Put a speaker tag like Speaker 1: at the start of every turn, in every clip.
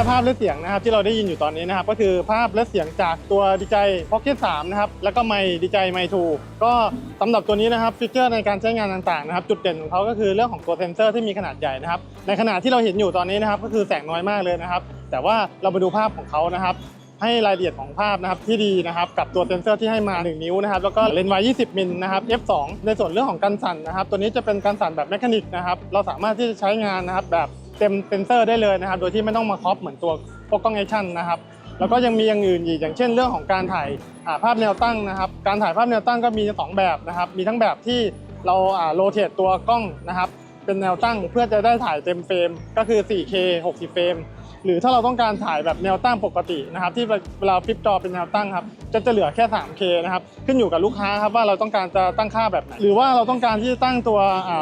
Speaker 1: และภาพและเสียงนะครับที่เราได้ยินอยู่ตอนนี้นะครับก็คือภาพและเสียงจากตัวดีใจ Pocket 3นะครับแล้วก็ไมค์ดีใจไมค์2ก็สำหรับตัวนี้นะครับฟีเจอร์ในการใช้งานต่างๆนะครับจุดเด่นของเขาก็คือเรื่องของตัวเซนเซอร์ที่มีขนาดใหญ่นะครับในขณะที่เราเห็นอยู่ตอนนี้นะครับก็คือแสงน้อยมากเลยนะครับแต่ว่าเรามาดูภาพของเขานะครับให้รายละเอียดของภาพนะครับที่ดีนะครับกับตัวเซนเซอร์ที่ให้มา 1 นิ้วนะครับแล้วก็เลนส์วาย20 มิลนะครับ f2 ในส่วนเรื่องของการสั่นนะครับ ตัวนี้จะเป็นการสั่นแบบแมคานิกนะครับเราสามารถที่จะใช้งานนะครับแบบ เต็มเซนเซอร์ได้เลยนะครับ โดยที่ไม่ต้องมาครอปเหมือนตัวพวกกล้องแอคชั่นนะครับ แล้วก็ยังมีอย่างอื่นอีกอย่างเช่นเรื่องของการถ่ายาภาพแนวตั้งนะครับ การถ่ายภาพแนวตั้งก็มีสองแบบนะครับ มีทั้งแบบที่เราโรเตทตัวกล้องนะครับ เป็นแนวตั้งเพื่อจะได้ถ่ายเต็มเฟรมก็คือ 4K 60 เฟรม หรือถ้าเราต้องการถ่ายแบบแนวตั้งปกตินะครับที่เวลาฟลิปจอเป็นแนวตั้งครับจะจะเหลือแค่ 3K นะครับขึ้นอยู่กับลูกค้าครับว่าเราต้องการจะตั้งค่าแบบไหนหรือว่าเราต้องการที่จะตั้งตัว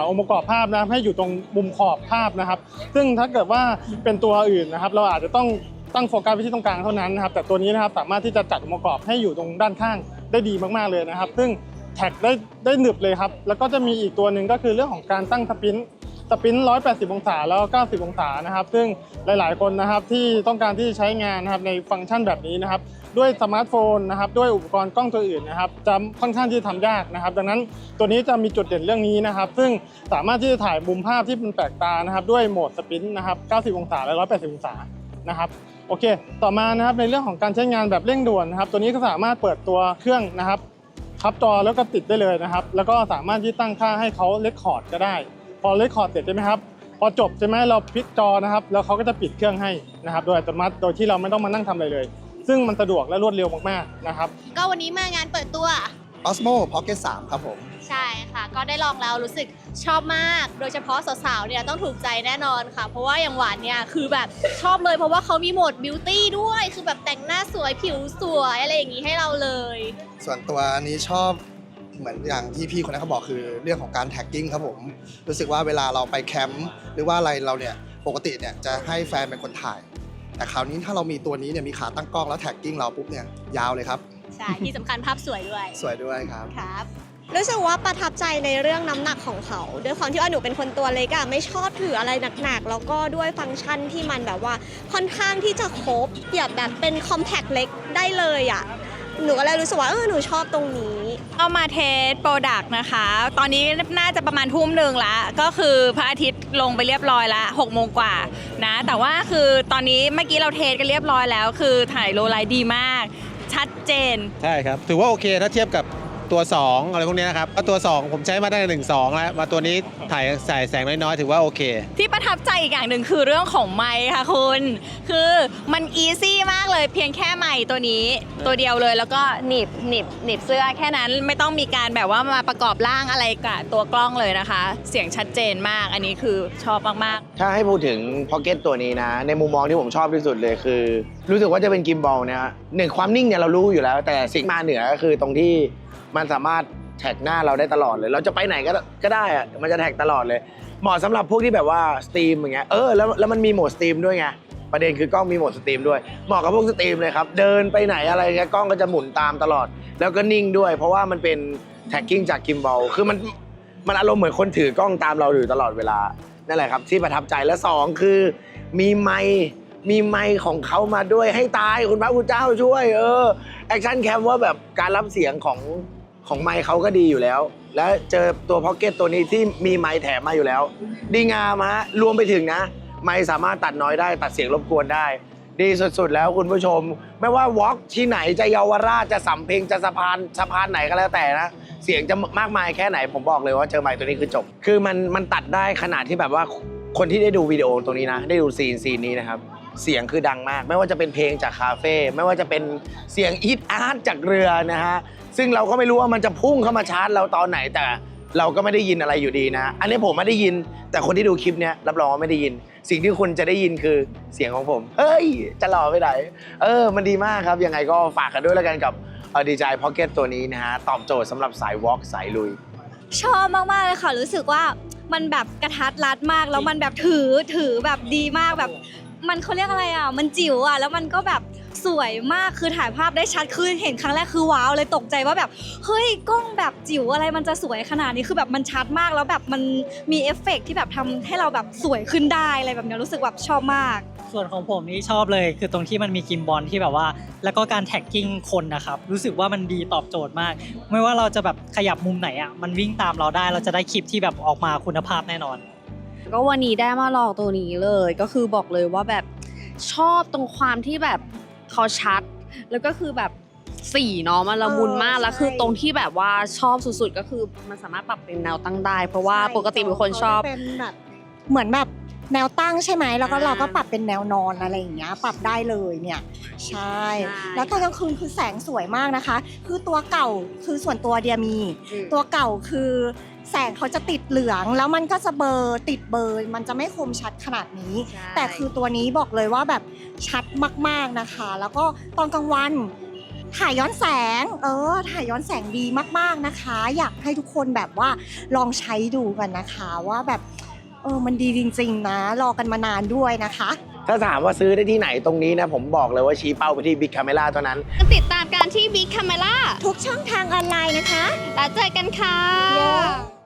Speaker 1: องค์ประกอบภาพนะครับให้อยู่ตรงมุมขอบภาพนะครับ ซึ่งถ้าเกิดว่าเป็นตัวอื่นนะครับ เราอาจจะต้องตั้งโฟกัสไปที่ตรงกลางเท่านั้นนะครับแต่ตัวนี้นะครับสามารถที่จะจัดองค์ประกอบให้อยู่ตรงด้านข้างได้ดีมากๆเลยนะครับ ซึ่งแท็กได้ได้หนึบเลยครับแล้วก็จะมีอีกตัวหนึ่งก็คือเรื่องของการตั้งสปริน สปิน180 องศาแล้ว 90 องศานะครับ ซึ่งหลายๆ คนนะครับที่ต้องการที่จะใช้งานนะครับในฟังก์ชันแบบนี้นะครับ ด้วยสมาร์ทโฟนนะครับด้วยอุปกรณ์กล้องตัวอื่นนะครับจะค่อนข้างที่จะทำยากนะครับ ดังนั้นตัวนี้จะมีจุดเด่นเรื่องนี้นะครับ ซึ่งสามารถที่จะถ่ายมุมภาพที่เป็นแปลกตานะครับ ด้วยโหมดสปินนะครับ 90 องศาและ 180 องศานะครับโอเค ต่อมานะครับในเรื่องของการใช้งานแบบเร่งด่วนนะครับ ตัวนี้ก็สามารถเปิดตัวเครื่องนะครับพับจอแล้วก็ติดได้เลยนะครับ แล้วก็สามารถที่ตั้งค่าให้เขาเลคคอร์ดก็ได้ พอเลคคอร์ดเสร็จใช่ไหมครับ พอจบใช่ไหมเราพลิกจอนะครับ แล้วเขาก็จะปิดเครื่องให้นะครับ โดยอัตโนมัติ โดยที่เราไม่ต้องมานั่งทำอะไรเลย ซึ่งมันสะดวกและรวดเร็วมากๆนะครับ
Speaker 2: ก็วันนี้มางานเปิดตัว
Speaker 3: Osmo Pocket 3 ครับผม
Speaker 2: ใช่ค่ะ ก็ได้ลองแล้วรู้สึกชอบมาก โดยเฉพาะสาวๆ เนี่ยต้องถูกใจแน่นอนค่ะ เพราะว่าอย่างหวานเนี่ยคือแบบชอบเลยเพราะว่าเขามีโหมดบิวตี้ด้วย คือแบบแต่งหน้าสวยผิวสวยอะไรอย่างนี้ให้เราเลย
Speaker 3: ส่วนตัวนี้ชอบ เหมือนอย่างที่พี่คนนั้นเขาบอกคือเรื่องของการแท็กกิ้งครับผม รู้สึกว่าเวลาเราไปแคมป์หรือว่าอะไรเราเนี่ยปกติเนี่ยจะให้แฟนเป็นคนถ่าย แต่คราวนี้ถ้าเรามีตัวนี้เนี่ยมีขาตั้งกล้องแล้วแท็กกิ้งเราปุ๊บเนี่ยยาวเลยครับ
Speaker 2: ใช่ ที่สำคัญภาพสวยด้วย
Speaker 3: สวยด้วยครับ
Speaker 2: ครับ
Speaker 4: รู้สึกว่าประทับใจในเรื่องน้ำหนักของเขาด้วยความที่ว่าหนูเป็นคนตัวเล็กอะไม่ชอบถืออะไรหนักๆ แล้วก็ด้วยฟังก์ชันที่มันแบบว่าค่อนข้างที่จะครบแบบแบบเป็นคอมแพคเล็กได้เลยอะหนูก็เลยรู้สึกว่าเออหนูชอบตรงนี้
Speaker 5: ก็มาเทสโปรดักต์นะคะ ตอนนี้น่าจะประมาณทุ่มหนึ่งละก็คือพระอาทิตย์ลงไปเรียบร้อยละ6โมงกว่านะ แต่ว่าคือตอนนี้เมื่อกี้เราเทสกันเรียบร้อยแล้ว คือถ่ายโลไลท์ดีมาก ชัดเจน
Speaker 6: ใช่ครับ ถือว่าโอเคถ้าเทียบกับ ตัว 2 อะไรพวกเนี้ยนะครับก็ตัว 2 ผมใช้มาได้หนึ่งสองแล้ว มาตัวนี้ถ่ายใส่แสงน้อยๆ ถือว่าโอเค
Speaker 5: ที่ประทับใจอีกอย่างหนึ่งคือเรื่องของไมค์ค่ะคุณ คือมันอีซี่มากเลยเพียงแค่ไมค์ตัวนี้ตัวเดียวเลยแล้วก็หนีบหนีบหนีบเสื้อแค่นั้นไม่ต้องมีการแบบว่ามาประกอบร่างอะไรกับตัวกล้องเลยนะคะ เสียงชัดเจนมากอันนี้คือชอบมากๆ
Speaker 7: ถ้าให้พูดถึงพ็อกเก็ตตัวนี้นะ ในมุมมองที่ผมชอบที่สุดเลยคือ รู้สึกว่าจะเป็นกิมบอลเนี่ยหนึ่งความนิ่งเนี่ยเรารู้อยู่แล้ว แต่สิ่งมาเหนือก็คือตรงที่ มันสามารถแท็กหน้าเราได้ตลอดเลย เราจะไปไหนก็ก็ได้อะมันจะแท็กตลอดเลย เหมาะสำหรับพวกที่แบบว่าสตรีมอย่างเงี้ยเออแล้วแล้วมันมีโหมดสตรีมด้วยไงประเด็นคือกล้องมีโหมดสตรีมด้วยเหมาะกับพวกสตรีมเลยครับ เดินไปไหนอะไรเงี้ยกล้องก็จะหมุนตามตลอด แล้วก็นิ่งด้วย เพราะว่ามันเป็นแท็กกิ้งจากกิมบอลคือมันมันอารมณ์เหมือนคนถือกล้องตามเราอยู่ตลอดเวลานั่นแหละครับ ที่ประทับใจและสองคือ มีไมมีไมค์ของเขามาด้วยให้ตายคุณพระคุณเจ้าช่วย เออแอคชั่นแคมว่าแบบการรับเสียงของ ของไมค์เขาก็ดีอยู่แล้ว แล้วเจอตัวพ็อกเก็ตตัวนี้ที่มีไมค์แถมมาอยู่แล้ว ดีงามฮะรวมไปถึงนะ ไมค์สามารถตัดน้อยได้ตัดเสียงรบกวนได้ ดีสุดๆแล้วคุณผู้ชม ไม่ว่าวอล์กที่ไหนจะเยาวราชจะสำเพ็งจะสะพานสะพานไหนก็แล้วแต่นะเสียงจะมากมายแค่ไหนผมบอกเลยว่าเจอไมค์ตัวนี้คือจบ คือมันมันตัดได้ขนาดที่แบบว่าคนที่ได้ดูวิดีโอตรงนี้นะ ได้ดูซีนซีนนี้นะครับ เสียงคือดังมาก ไม่ว่าจะเป็นเพลงจากคาเฟ่ไม่ว่าจะเป็นเสียงอีทอาร์ตจากเรือนะฮะซึ่งเราก็ไม่รู้ว่ามันจะพุ่งเข้ามาชาร์จเราตอนไหนแต่เราก็ไม่ได้ยินอะไรอยู่ดีนะ อันนี้ผมไม่ได้ยิน แต่คนที่ดูคลิปเนี้ยรับรองว่าไม่ได้ยิน สิ่งที่คุณจะได้ยินคือเสียงของผม เฮ้ย จะหล่อไปไหน เออ มันดีมากครับ ยังไงก็ฝากกันด้วยแล้วกันกับดีใจพ็อกเก็ตตัวนี้นะฮะ ตอบโจทย์สำหรับสายวอล์กสายลุย
Speaker 4: ชอบมาก ๆ เลยค่ะ รู้สึกว่ามันแบบกระทัดรัดมาก แล้วมันแบบถือถือแบบดีมากแบบ มันเขาเรียกอะไรอะ มันจิ๋วอะ แล้วมันก็แบบสวยมาก คือถ่ายภาพได้ชัด คือเห็นครั้งแรกคือว้าวเลยตกใจว่าแบบ เฮ้ยกล้องแบบจิ๋วอะไรมันจะสวยขนาดนี้ คือแบบมันชัดมาก แล้วแบบมันมีเอฟเฟกต์ที่แบบทำให้เราแบบสวยขึ้นได้อะไรแบบเนี้ยรู้สึกแบบชอบมาก
Speaker 8: ส่วนของผมนี่ชอบเลย คือตรงที่มันมีกิมบอลที่แบบว่า แล้วก็การแท็กกิ้งคนนะครับ รู้สึกว่ามันดีตอบโจทย์มาก ไม่ว่าเราจะแบบขยับมุมไหนอะ มันวิ่งตามเราได้ เราจะได้คลิปที่แบบออกมาคุณภาพแน่นอน
Speaker 9: ก็วันนี้ได้มาลองตัวนี้เลย ก็คือบอกเลยว่าแบบชอบตรงความที่แบบเขาชัด แล้วก็คือแบบสีเนาะมันละมุนมาก
Speaker 10: เออ
Speaker 9: แล้วคือ
Speaker 10: ใช่
Speaker 9: ตรงที่แบบว่าชอบสุดๆ ก็คือมันสามารถปรับเป็นแนวตั้งได้ เพราะว่าปกติเป็นคนชอบ
Speaker 10: เขาจะเป็นแบบเหมือนแบบแนวตั้งใช่ไหมแล้วก็
Speaker 9: อ่า
Speaker 10: เราก็ปรับเป็นแนวนอนอะไรอย่างเงี้ย ปรับได้เลยเนี่ยใช่
Speaker 9: ใช่
Speaker 10: แล้วตอนกลางคืนคือแสงสวยมากนะคะ คือตัวเก่าคือส่วนตัวเดียมี
Speaker 9: อืม
Speaker 10: ตัวเก่าคือ แสงเขาจะติดเหลือง แล้วมันก็จะเบลอร์ติดเบลอร์มันจะไม่คมชัดขนาดนี้
Speaker 9: ใช่
Speaker 10: แต่คือตัวนี้บอกเลยว่าแบบชัดมากๆนะคะ แล้วก็ตอนกลางวัน ถ่ายย้อนแสง เออ ถ่ายย้อนแสงดีมากๆนะคะ อยากให้ทุกคนแบบว่าลองใช้ดูกันนะคะ ว่าแบบเออมันดีจริง ๆ นะ รอกันมานานด้วยนะคะ
Speaker 7: ถ้าถามว่าซื้อได้ที่ไหนตรงนี้นะ ผมบอกเลยว่าชี้เป้าไปที่บิ๊กคาเมล่าเท่านั้น
Speaker 9: ติดตามการที่ Big Camera
Speaker 10: ทุกช่องทางออนไลน์นะคะ
Speaker 9: แล้วเจอกันค่ะ
Speaker 10: Yeah